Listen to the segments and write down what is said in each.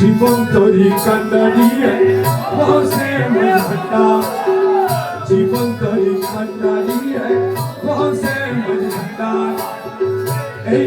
জীবন তরি কান্দারিয়ে বসে মজটা জীবন তরি কান্দারিয়ে বসে মজটা এই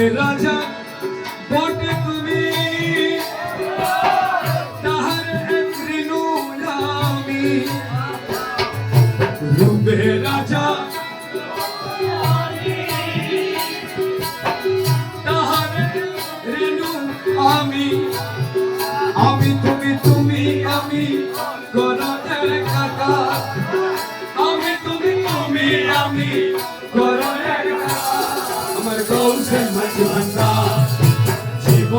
রূপের রাজা, বটে তুমি। আমি। রাজা। তাহার ঋণু আমি। আমি তুমি তুমি, আমি। করণের কাকা।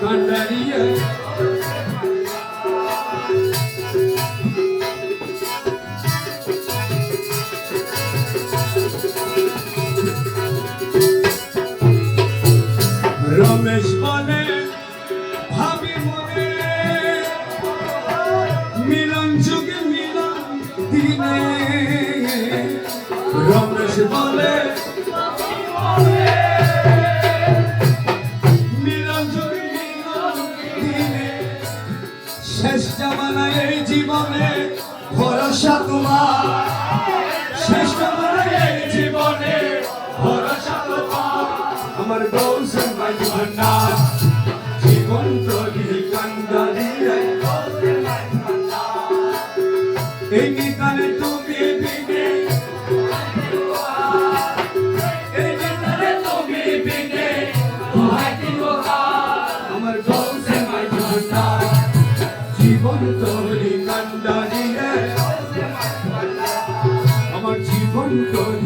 কান্ডারিয়ে রমেশ বলে ভাবি মনে মিলন যুগে মিলন দিনে। রমেশ বলে শেষ জামানায় এই জীবনে, ভরসা তোমার। শেষ জামানায় এই জীবনে, ভরসা তোমার। আমার গৌসেন ভাই ভান্ডার জীবন তরি কান্দারিয়ে এই নিকালে কান্দারিয়ে আমার জীবন কান্দারিয়ে